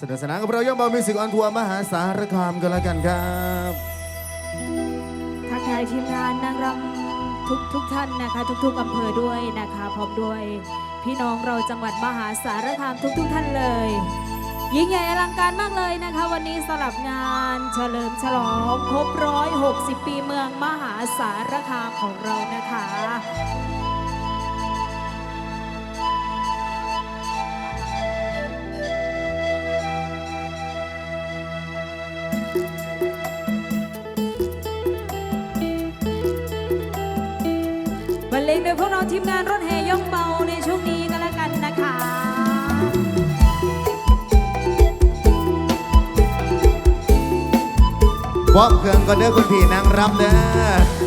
สนุกสนานกับเราย่อมเบามิสิกออนทัวร์มหาสารคามกันแล้วกันครับทักทายทีมงานนางรำทุกทุกท่านนะคะ ทุกๆอำเภอด้วยนะคะพร้อมด้วยพี่น้องเราจังหวัดมหาสารคามทุกทุกท่านเลยยิ่งใหญ่อลังการมากเลยนะคะ วันนี้สำหรับงานเฉลิมฉลองครบ 160 ปีเมืองมหาสารคามของเรานะคะ ทีมงานรถแห่ยกเบาในช่วงนี้ก็แล้วกันนะคะบ๊อมเครื่องก็เด้อคุณพี่นางรับเด้อ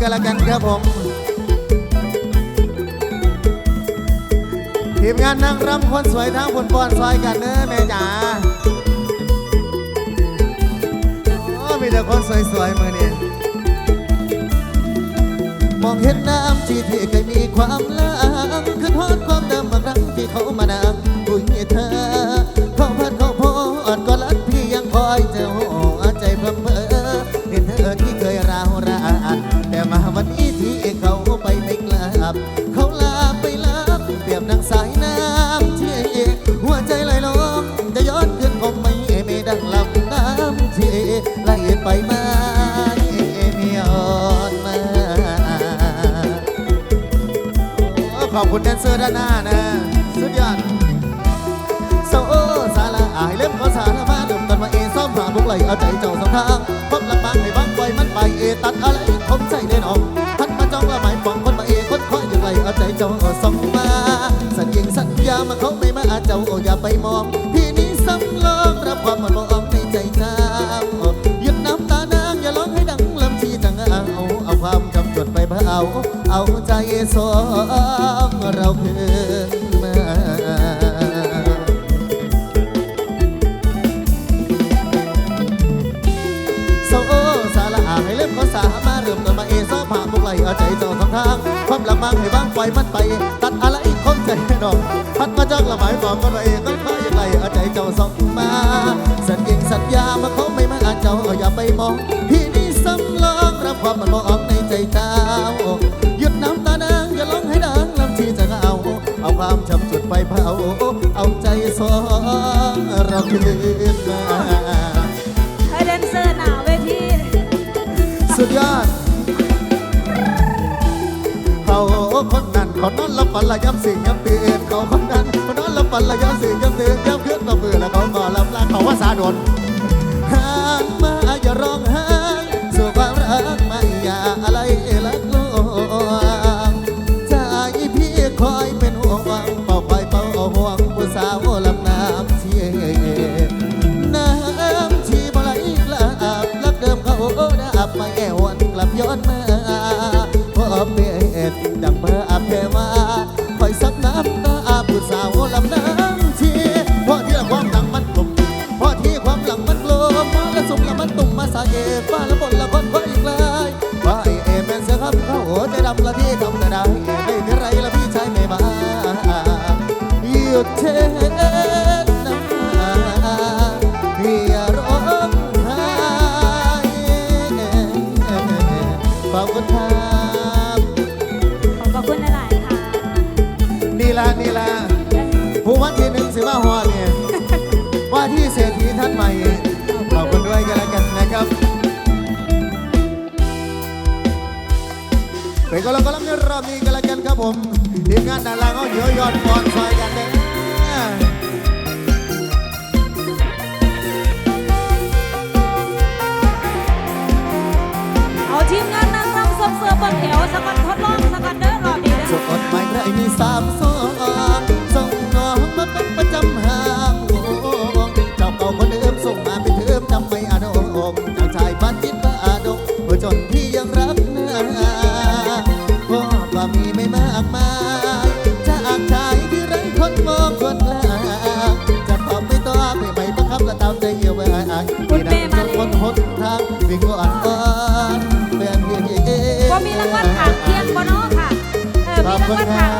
กันละกันครับผมทีมงานนางรำคนสวยทั้งคนปอนซอยกันเน้อแม่จ๋าโอ้มีแต่คนสวยๆมือนี่มองเห็นน้ำที่ที่เคยมีความลังคือทอดความเดิมบางครั้งที่เขามา คุณแดนเซอร์ด้านหน้านะ สุดยอดโซสาระอายเล่มเขาสารมาเดิมกันมาเอซ้อมหาบุกไหลเอาใจเจ้าสองทางพบละบางให้บางปล่อยมันไปเอตัดอะไรคมใจแน่นอนทันมาจ้องละหมายปองคนมาเอคนคอยอยู่ไหลเอาใจเจ้าส่งมาสัญญิงสัญญามาเขาไม่มาเจ้าอย่าไปมองพี่นี้สำลองรับความมันบอก สองเราคืนมาโซสาระอาให้เล่มเขาสามาเริ่มต้นมาเอซอผ่าพวกไหลเอาใจเจ้าสองทาง ความลำบากให้บ้างปล่อยมันไป ตัดอะไรคนใจไม่ดอกพัดมาจากละหมายบอกกันว่าเอก็มาอย่างไรเอาใจเจ้าสองมา สัญญิงสัญญามาเขาไม่มาเจ้าอย่าไปมอง เราคืนมาให้แดนเซอร์หนาวเวทีสุดยอดเขาคนนั้นเขานอนหลับฝันละย้ำสิ่งย้ำตือนเขาคนนั้นเขานอนหลับฝันละย้ำสิ่งย้ำตือนย้ำเคลื่อนต่อมือแล้วเขาก็ลำลาเขาว่าสาดน เช็ดน้ำตาอย่าร้องไห้ขอบคุณครับขอบคุณหลายๆค่ะ นี่ละนี่ละผู้วันที่หนึ่งสิบห้าหัวเนี่ย ว่าที่เศรษฐีท่านใหม่ ขอบคุณด้วยกันแล้วกันนะครับเป็นก็แล้วก็แล้วในรอบนี้กันแล้วกันครับผมทีมงานดารางเขาเยอะยอดก่อนซอยกันเลย เสิร์ฟเสิร์ฟเบิ้งแถวสักวันทดลองสักวันเด้อรอบนี้เด้สอดไม่ไรมีสามสองส่งน้องมาเป็นประจำห้างโอ้เจ้าเก่าคนเดิมส่งมาเป็นเทิมจำไม่อาโดงเจ้าชายบ้านจิตบ้าอาดงเมื่อจนพี่ยังรักนาพ่อก็มีไม่มากมายจากชายที่ไร้คนมองคนลาจะตอบไม่ตอบไม่ไม่บังคับและตามใจเยียวไว้ที่นั่งจนคนหนทางวิ่งอ่อนอ่อน เอ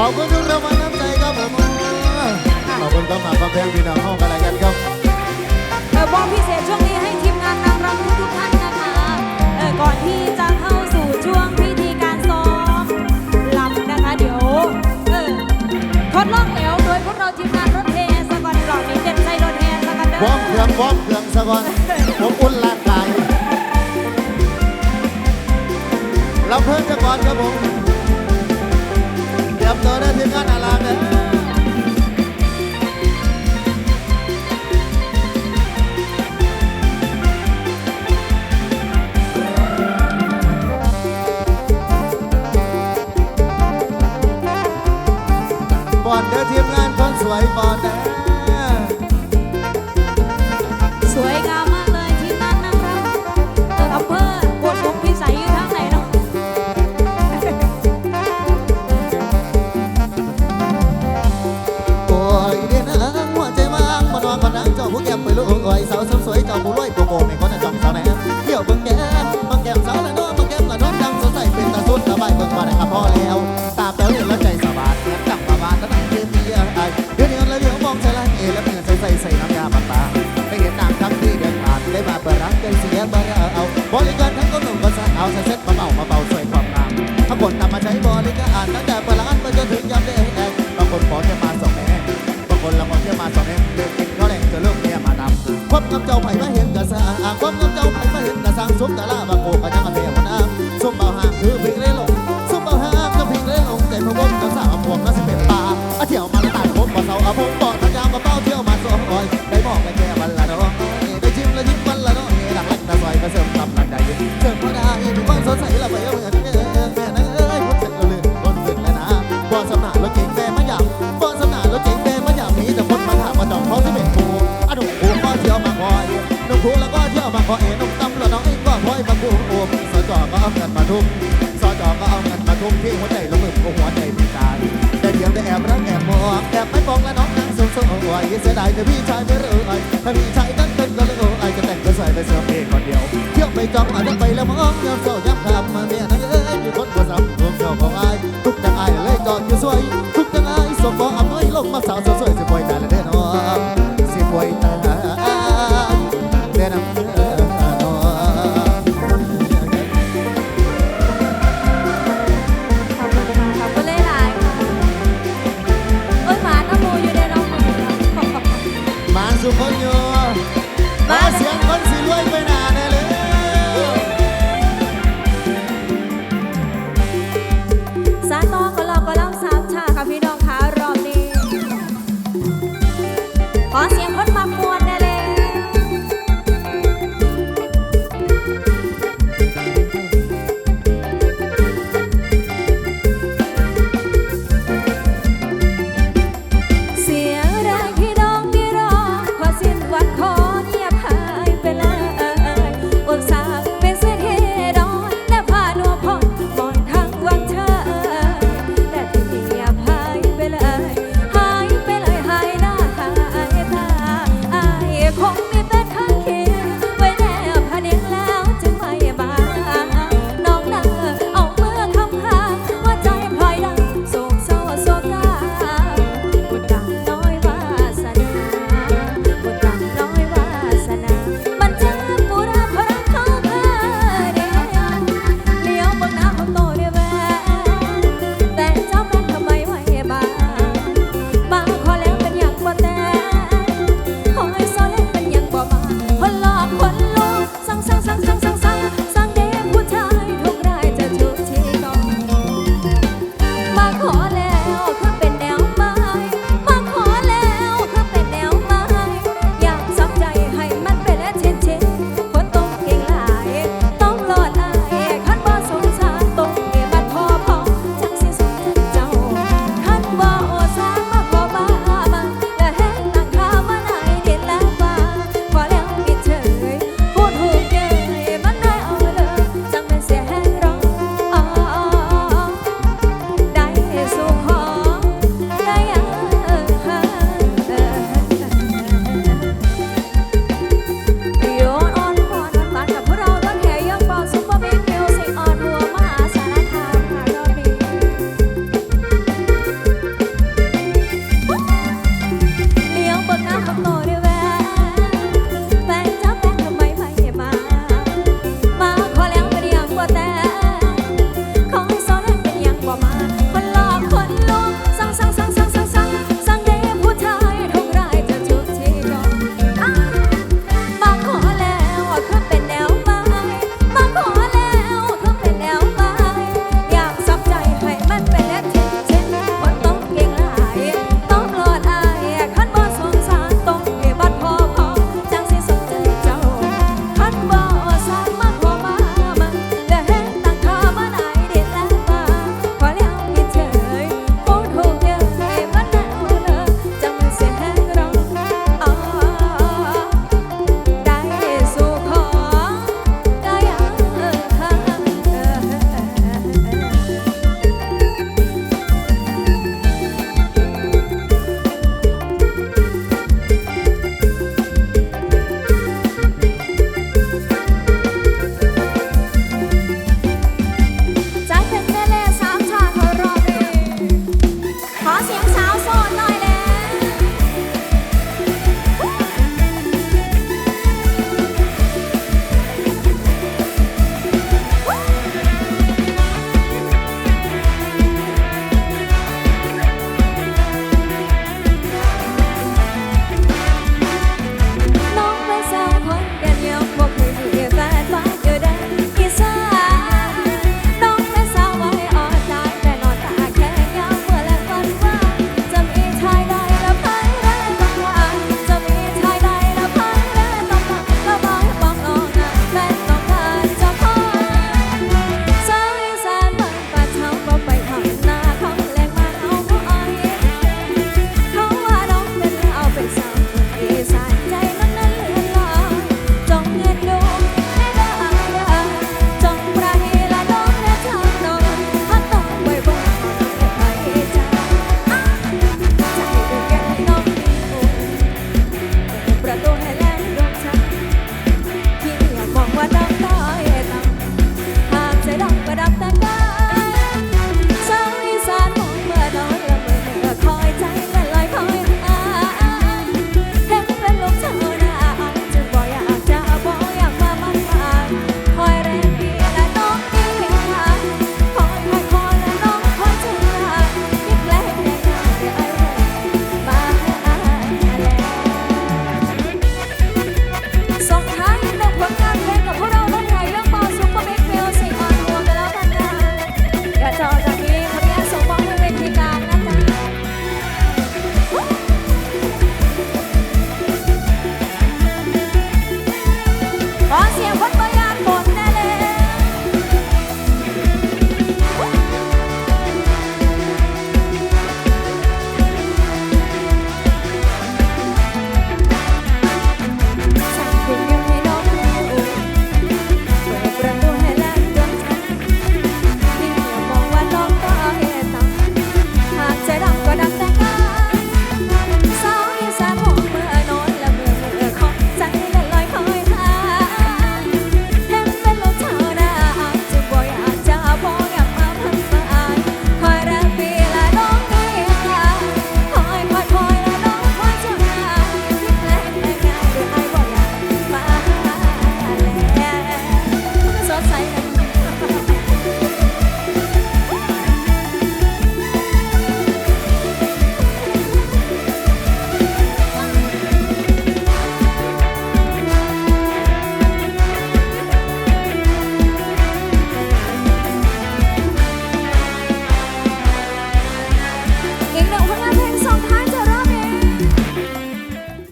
ขอบคุณทุกรางวัลน้ำใจครับผมขอบคุณก็มาฟังเพลงพี่น้องห้องกันอะไรกันครับเออบอพิเศษช่วงนี้ให้ทีมงานนางรำทุกท่านนะคะเออก่อนที่จะเข้าสู่ช่วงพิธีการซ้อมลำนะคะเดี๋ยวเออทดลองแอวโดยพวกเราทีมงานรถเทสก่อนหลอดนี้เต็มใจรถเทสกันเด้วอร์มเครื่องวอร์มเครื่องซะก่อนผมอุ่นร่างกายเราเพิ่มจะก่อนครับผม ยมตัวได้ทีมงานอาลามเลยบอดเด้อทีมงานคนสวยบอดเด้อ อยสาวสวยเจ้าผู้รวยโกโก้ไม่คนจะจ้องสาวแหนเที่ยวเบิ่งแก้มบิ่งแก้มสาวละน้องเบิ่งแก้มละน้องดังสดใสเป็นตาสุดระบายเบิ่งมาได้ก็พอแล้วตาแป๋วเห็นแล้วใจสบายเหมือนกับมาบานแล้วนั่งเรียนเมียไอเดี๋ยวเดี๋ยวแล้วเดี๋ยวมองใจละเอแล้วเป็นใส่ใส่ใส่น้ำยาปากตาไม่เห็นนางทั้งที่เดินผ่านได้มาเปิดรักใจเสียบ่เอาบริการทั้งก็หนุ่มก็สาวใส่เซ็ตมาเมามาเบาสวยความงามถ้าคนนำมาใช้บริการตั้งแต่เปิดร้านไปจนถึงยามเด็กบางคนขอแค่มาสองแม่บางคนละคนแค่มาสองเองเด็กกินข้าวแดงจะเลิกเมียมาดำ ควบกับเจ้าไผ่มาเห็นกะสางควบกับเจ้าไผ่มาเห็นกะสางสมตะลาบางโกกะยัง ทุ่มสจก็เอาเงินมาทุ่มที่หัวใจละมึกก็หัวใจมีตายแต่เดี๋ยวได้แอบรักแอบมองแอบไม่มองและน้องนางสงสวยเสียดายแต่พี่ชายไม่รู้ไอ้ถ้าพี่ชายนั้นเป็นก็เลยไอ้จะแต่งก็ใส่ไปเสื้อเองคนเดียวเที่ยวไปจองอาจจะไปแล้วมองยามเศร้ายามคำมาเมียนั่นเอ้